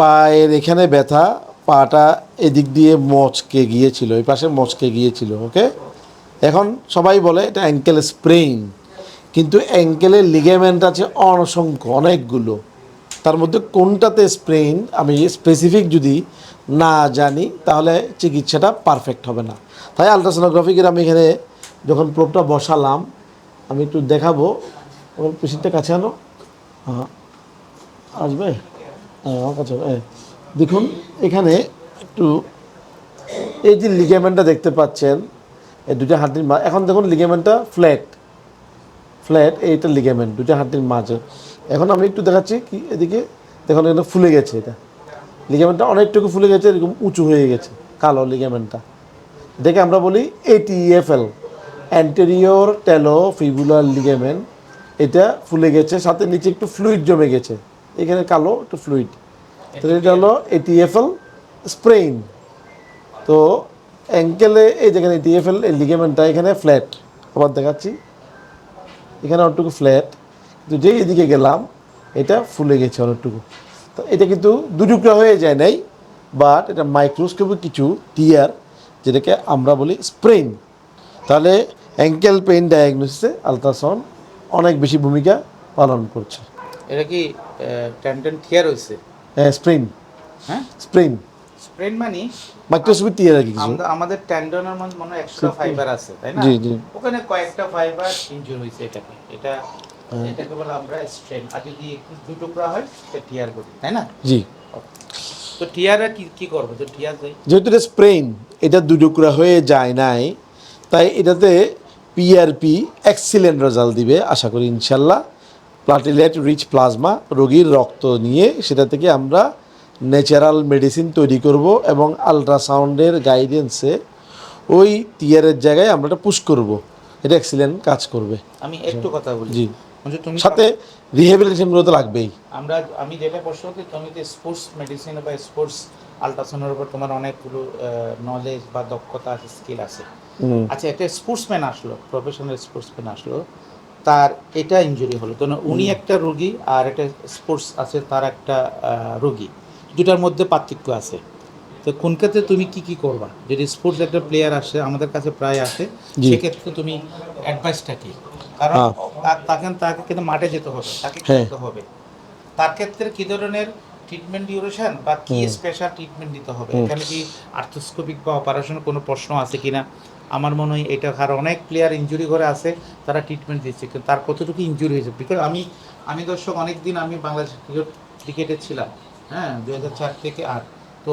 পায়ের এখানে ব্যথা, পাটা এদিক দিয়ে মচকে গিয়েছিল, এই পাশে মচকে গিয়েছিল ওকে এখন সবাই বলে এটা অ্যাঙ্কেল স্প্রেইন কিন্তু অ্যাঙ্কেলের লিগামেন্ট আছে অনসংখ্য, অনেকগুলো। তার মধ্যে কোনটাতে স্প্রেইন আমি স্পেসিফিক যদি না জানি, তাহলে চিকিৎসাটা পারফেক্ট হবে না। তাই আলট্রাসোনোগ্রাফিকের আমি এখানে যখন প্রোবটা বসালাম, আমি একটু দেখাবো। ওর পেশেন্টটা কাছে আনো। হ্যাঁ আসবে? দেখুন, এখানে একটু, এই যে লিগামেন্টটা দেখতে পাচ্ছেন, এই দুটো হাড্ডির মা এখন দেখুন লিগামেন্টটা ফ্ল্যাট ফ্ল্যাট এইটা লিগামেন্ট দুটো হাড্ডির মাঝে। এখন আমি একটু দেখাচ্ছি কি, এদিকে, দেখুন, এটা ফুলে গেছে এটা। লিগামেন্টটা অনেকটুকু ফুলে গেছে, এরকম উঁচু হয়ে গেছে, কালো লিগামেন্টটা দেখে আমরা বলি ATFL anterior talo fibular ligament এটা ফুলে গেছে, সাথে নিচে একটু ফ্লুইড জমে গেছে। এখানে কালো, একটু ফ্লুইড তো এটা হলো এটিএফএল স্প্রেইন তো অ্যাঙ্কেলে এই যেখানে এটিএফএল এই লিগামেন্টটা এখানে ফ্ল্যাট আবার দেখাচ্ছি। এখানে অনেকটুকু ফ্ল্যাট কিন্তু যেই এদিকে গেলাম, এটা ফুলে গেছে অনেকটুকু। তো এটা কিন্তু দুটুকরা হয়ে যায় নাই বাট এটা মাইক্রোস্কোপে কিছু টিয়ার যেটাকে আমরা বলি স্প্রেইন তাহলে অ্যাঙ্কেল পেইন ডায়াগনোসিসে আলট্রাসাউন্ড অনেক বেশি ভূমিকা পালন করছে। এটা কি টেন্ডেন টিয়ার হয়েছে হ্যাঁ? স্প্রেন। মানে কি কিছু। আমাদের টেন্ডনের মধ্যে মনে হয় একশোটা ফাইবার আছে তাই না? জি জি। ওখানে কয়েকটা ফাইবার ইনজুর হয়েছে এটাকে। এটা হ্যাঁ। এটাকে বলে আমরা স্ট্রেন আর যদি একটু দু টুকরা হয় সেটা টিয়ার করি তাই না? জি। তো টিয়ারে কি কি করব? তো টিয়ার যেহেতু এটা স্প্রেইন এটা দুটুকরা হয়ে যায় নাই তাই এটাতে পিআরপি এক্সিলেন্ট রেজাল্ট দিবে আশা করি ইনশাল্লাহ। প্লাটিলেট রিচ প্লাজমা রোগীর রক্ত নিয়ে সেটা থেকে আমরা ন্যাচারাল মেডিসিন তৈরি করব এবং আলট্রাসাউন্ডের গাইডেন্সে ওই টিয়ারের জায়গায় আমরা এটা পুশ করব। এটা এক্সিলেন্ট কাজ করবে। আমি একটু কথা বলি। জি। তুমি সাথে রিহেবিলিটেশনগুলো তো লাগবেই। আমরা আমি যেটা প্রশ্ন করছি তুমি তো স্পোর্টস মেডিসিন বা স্পোর্টস আলট্রাসাউন্ডের উপর তোমার অনেকগুলো নলেজ বা দক্ষতা আছে স্কিল আছে। আচ্ছা একটা স্পোর্টসম্যান আসলো প্রফেশনাল স্পোর্টসম্যান আসলো। তার এটা ইঞ্জুরি হলো। তো উনি একটা রোগী আর একটা স্পোর্টস আছে তার একটা রোগী। দুটার মধ্যে পার্থক্য আছে। তো কোন ক্ষেত্রে তুমি কি কি করবা? যদি স্পোর্টস একটা প্লেয়ার আসে আমাদের কাছে প্রায় আসে সেক্ষেত্রে তুমি অ্যাডভাইসটা কি? কারণ হ্যাঁ। তাকে তাকে কিন্তু মাঠে যেতে হবে তাকে হ্যাঁ। খেলতে হবে। তার ক্ষেত্রে কি ধরনের ট্রিটমেন্ট ডিউরেশন বা কি স্পেশাল ট্রিটমেন্ট দিতে হবে? এখানে কি আর্থোস্কোপিক বা অপারেশন কোনো প্রশ্ন আছে কিনা? আমার মনে হয় এটা আর অনেক প্লেয়ার ইঞ্জুরি করে আছে তারা ট্রিটমেন্ট দিচ্ছে কিন্তু তার কতটুকু ইঞ্জুরি হয়েছে? বিকজ আমি আমি দর্শক অনেক দিন আমি বাংলাদেশ ক্রিকেট ক্রিকেটে ছিলাম হ্যাঁ দু হাজার চার থেকে আট। তো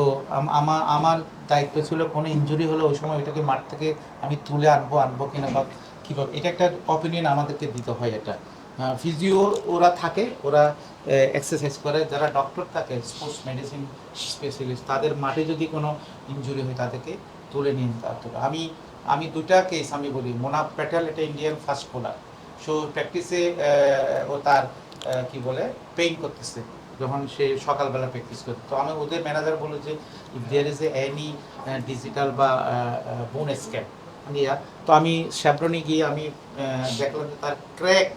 আমার আমার দায়িত্ব ছিল কোনো ইনজুরি হলে ওই সময় ওইটাকে মাঠ থেকে আমি তুলে আনব আনব কিনা বা কীভাবে? এটা একটা অপিনিয়ন আমাদেরকে দিতে হয় এটা। ফিজিও ওরা থাকে, ওরা এক্সারসাইজ করে। যারা ডক্টর থাকে স্পোর্টস মেডিসিন স্পেশালিস্ট তাদের মাঠে যদি কোনো ইনজুরি হয়, তাদেরকে তুলে নিয়ে হবে। আমি আমি দুটা কেস আমি বলি। মোনাফ প্যাটেল, এটা ইন্ডিয়ান ফাস্ট বোলার সো প্র্যাকটিসে ও তার কি বলে পেইন করতেছে। যখন সে সকালবেলা প্র্যাকটিস করতে তো আমি ওদের ম্যানেজার বলে যে if there is a any digital বা বোন স্ক্যান ইয়া তো আমি শ্যাব্রনে গিয়ে আমি দেখলাম যে তার ক্র্যাক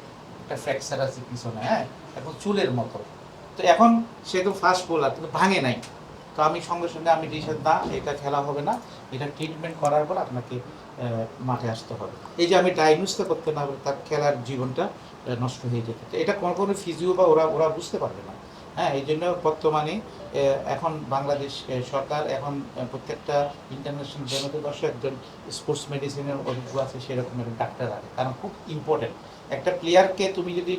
একটা ফ্র্যাকচার আছে পিছনে হ্যাঁ? এখন চুলের মতো। তো এখন সে তো ফার্স্ট বোলার কিন্তু ভাঙে নাই। তো আমি সঙ্গে সঙ্গে আমি ডিসের না, এটা খেলা হবে না। এটা ট্রিটমেন্ট করার পর আপনাকে মাঠে আসতে হবে। এই যে আমি ডায়াগনোসটা করতে না তার খেলার জীবনটা নষ্ট হয়ে যেতে এটা কোনো কোনো ফিজিও বা ওরা ওরা বুঝতে পারবে না। হ্যাঁ এই জন্য বর্তমানে এখন বাংলাদেশ সরকার এখন প্রত্যেকটা ইন্টারন্যাশনাল জনতা দর্শক, একজন স্পোর্টস মেডিসিনের অভিজ্ঞ আছে, সেরকম একজন ডাক্তার আছে। কারণ খুব ইম্পর্টেন্ট একটা প্লেয়ারকে তুমি যদি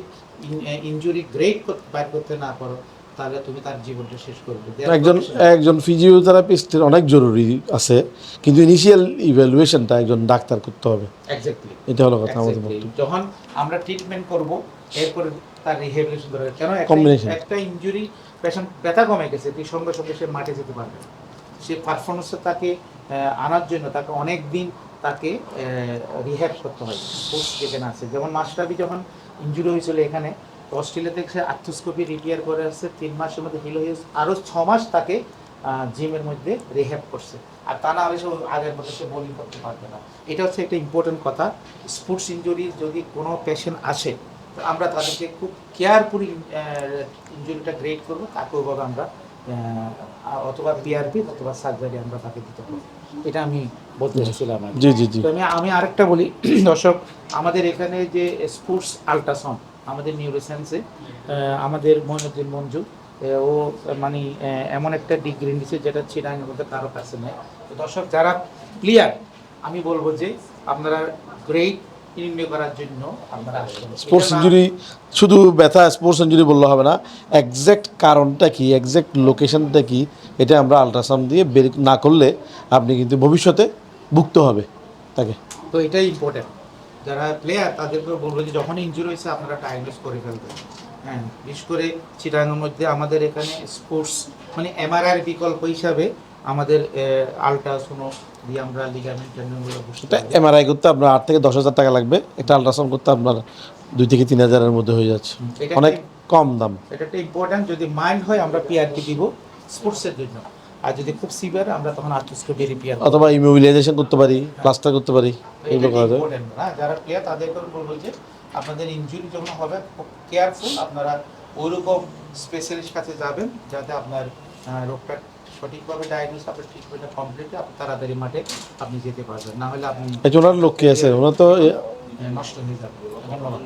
ইনজুরি গ্রেড বাইর করতে না পারো তাহলে তুমি তার জীবনটা শেষ করবে। একজন একজন ফিজিওথেরাপিস্টের অনেক জরুরি আছে কিন্তু ইনিশিয়াল ইভ্যালুয়েশনটা একজন ডাক্তার করতে হবে। এক্স্যাক্টলি এটা হলো কথা আমাদের. যখন আমরা ট্রিটমেন্ট করব এরপরে তার রিহেবিলিটেশন দরকার। কেন একটা- ইনজুরি পেশেন্ট ব্যথা কমে গেছে তুই সঙ্গে সঙ্গে সে মাঠে যেতে পারবে। সে পারফরমেন্সে তাকে আনার জন্য তাকে অনেক দিন তাকে রিহ্যাব করতে হয়। কোর্স যেখানে আছে। যেমন মাস্টারবি যখন ইনজুরি হয়েছিল এখানে তো অস্ট্রেলিয়াতে সে আর্থোস্কোপি রিপেয়ার করে আসছে তিন মাসের মধ্যে হিল হয়ে আরও ছ মাস তাকে জিমের মধ্যে রিহ্যাব করছে। আর তা না হলে সে আগের মধ্যে সে বোলিং করতে পারবে না। এটা হচ্ছে একটা ইম্পর্টেন্ট কথা। স্পোর্টস ইনজুরি যদি কোনো পেশেন্ট আসে তো আমরা তাদেরকে খুব কেয়ারফুলি ইনজুরিটা গ্রেড করব। তাকে আমরা অথবা পিআরপি অথবা সার্জারি আমরা তাকে দিতে পারি এটা আমি বলতে চাইছিলাম জি জি জি। আমি আমি আরেকটা বলি দর্শক আমাদের এখানে যে স্পোর্টস আল্ট্রাসাউন্ড আমাদের নিউরোসায়েন্সে আমাদের মইনুদ্দিন মঞ্জু ও মানে এমন একটা ডিগ্রি নিচ্ছে যেটা চিরাঙের মধ্যে কারও কাছে নেই। তো দর্শক যারা প্লেয়ার আমি বলব যে আপনারা গ্রেট করার জন্য স্পোর্টস ইঞ্জুরি শুধু ব্যথা স্পোর্টস ইঞ্জুরি বললে হবে না একজ্যাক্ট কারণটা কি একজ্যাক্ট লোকেশনটা কি এটা আমরা আল্ট্রাসাউন্ড দিয়ে বের না করলে আপনি কিন্তু ভবিষ্যতে ভুগতে হবে। তাকে। তো এটাই ইম্পর্টেন্ট যারা প্লেয়ার তাদেরকে বলব যে যখন ইনজুরি হয়েছে আপনারা ডায়াগনোস করে ফেলবেন। হ্যাঁ বিশেষ করে চিটাঙ্গের মধ্যে আমাদের এখানে স্পোর্টস মানে এমআরআই বিকল্প হিসাবে আমাদের আলট্রাসোনো দিয়ে আমরা লিগামেন্ট টেন্ডনগুলো এটা। এমআরআই করতে আপনার আট থেকে দশ হাজার টাকা লাগবে। একটা আল্ট্রাসাউন্ড করতে আপনার দুই থেকে তিন হাজারের মধ্যে হয়ে যাচ্ছে। এটা অনেক কম দাম। এটা একটা ইম্পর্টেন্ট যদি মাইল্ড হয় আমরা পিআরটি দিব স্পোর্টসের জন্য। আর যদি খুব সিভিয়ার আমরা তখন আর্থোস্কোপি রিপেয়ার অথবা ইমোবিলাইজেশন করতে পারি প্লাস্টার করতে পারি এগুলো করা যায় না। যারা প্লেয়ার তাদেরকে বলব যে আপনাদের ইনজুরি যখন হবে খুব কেয়ারফুল আপনারা ওইরকম স্পেশালিস্ট কাছে যাবেন যাতে আপনার রোগটা সঠিকভাবে ডায়াগনোস আপনার ট্রিটমেন্টটা কমপ্লিট আপনি তাড়াতাড়ি মাঠে আপনি যেতে পারবেন। না হলে আপনি এই যে ওনার লোক কে আছে? ওনার তো নষ্ট হয়ে যাবে। ধন্যবাদ।